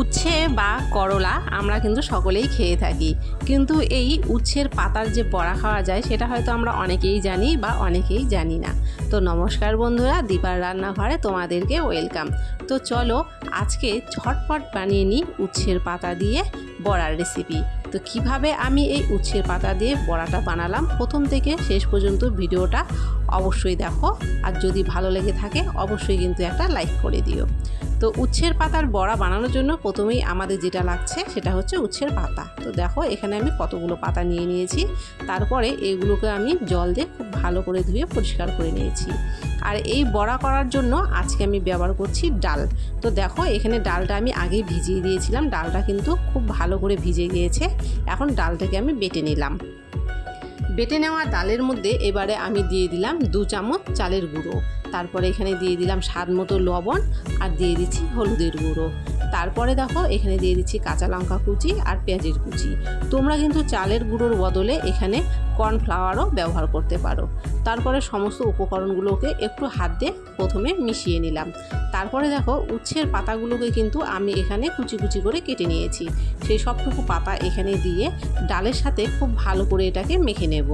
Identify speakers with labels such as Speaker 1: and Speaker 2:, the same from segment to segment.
Speaker 1: উচ্ছে বা করলা আমরা কিন্তু সকলেই খেয়ে থাকি। কিন্তু এই উচ্ছের পাতার যে বড়া খাওয়া যায়, সেটা হয়তো আমরা অনেকেই জানি বা অনেকেই জানি না। তো নমস্কার বন্ধুরা, দীপার রান্নাঘরে তোমাদেরকে ওয়েলকাম। তো চলো আজকে ঝটপট বানিয়ে নিই উচ্ছের পাতা দিয়ে বড়ার রেসিপি। তো কীভাবে আমি এই উচ্ছের পাতা দিয়ে বড়াটা বানালাম? প্রথম থেকে শেষ পর্যন্ত ভিডিওটা অবশ্যই দেখো। আর যদি ভালো লেগে থাকে, অবশ্যই কিন্তু একটা লাইক করে দিও। তো উচ্ছের পাতার বড়া বানানোর জন্য প্রথমেই আমাদের যেটা লাগছে, সেটা হচ্ছে উচ্ছের পাতা। তো দেখো, এখানে আমি কতগুলো পাতা নিয়ে নিয়েছি। তারপরে এগুলোকে আমি জল দিয়ে খুব ভালো করে ধুয়ে পরিষ্কার করে নিয়েছি। আর এই বড়া করার জন্য আজকে আমি ব্যবহার করছি ডাল। তো দেখো, এখানে ডালটা আমি আগে ভিজিয়ে দিয়েছিলাম। ডালটা কিন্তু খুব ভালো করে ভিজে গিয়েছে। এখন ডালটাকে আমি বেটে নিলাম। বেটে নেওয়া ডালের মধ্যে এবারে আমি দিয়ে দিলাম দু চামচ চালের গুঁড়ো। তারপরে এখানে দিয়ে দিলাম স্বাদ মতো লবণ আর দিয়ে দিচ্ছি হলুদের গুঁড়ো। তারপরে দেখো, এখানে দিয়ে দিচ্ছি কাঁচা লঙ্কা কুচি আর পেঁয়াজের কুচি। তোমরা কিন্তু চালের গুঁড়োর বদলে এখানে কর্নফ্লাওয়ারও ব্যবহার করতে পারো। তারপরে সমস্ত উপকরণগুলোকে একটু হাত দিয়ে প্রথমে মিশিয়ে নিলাম। তারপরে দেখো, উচ্ছের পাতাগুলোকে কিন্তু আমি এখানে কুচি কুচি করে কেটে নিয়েছি। সেই সবটুকু পাতা এখানে দিয়ে ডালের সাথে খুব ভালো করে এটাকে মেখে নেব।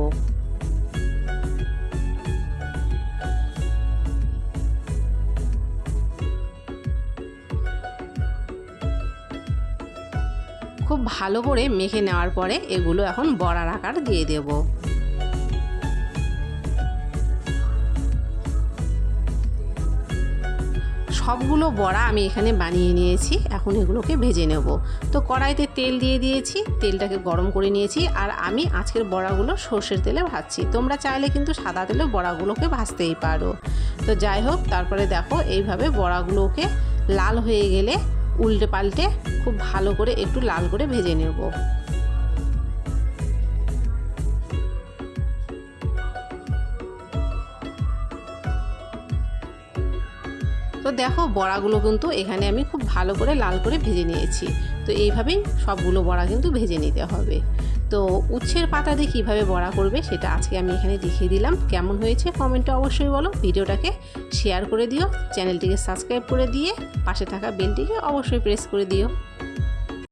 Speaker 1: খুব ভালো করে মেখে নেওয়ার পরে এগুলো এখন বড়ার আকার দিয়ে দেবো। সবগুলো বড়া আমি এখানে বানিয়ে নিয়েছি, এখন এগুলোকে ভেজে নেব। তো কড়াইতে তেল দিয়ে দিয়েছি, তেলটাকে গরম করে নিয়েছি, আর আমি আজকের বড়াগুলো সর্ষের তেলে ভাজছি। তোমরা চাইলে কিন্তু সাদা তেলে বড়াগুলোকে ভাজতেই পারো। তো যাই হোক, তারপরে দেখো এইভাবে বড়াগুলোকে লাল হয়ে গেলে উল্টে পাল্টে খুব ভালো করে একটু লাল করে ভেজে নেব। তো দেখো, বড়াগুলো কিন্তু এখানে আমি খুব ভালো করে লাল করে ভেজে নিয়েছি। তো এইভাবেই সবগুলো বড়া কিন্তু ভেজে নিতে হবে। তো উচ্ছের পাতা দিয়ে কীভাবে বড়া করবে সেটা আজকে আমি এখানে দেখিয়ে দিলাম। কেমন হয়েছে কমেন্টে অবশ্যই বলো। ভিডিওটাকে শেয়ার করে দিও। চ্যানেলটিকে সাবস্ক্রাইব করে দিয়ে পাশে থাকা বেলটিকে অবশ্যই প্রেস করে দিও।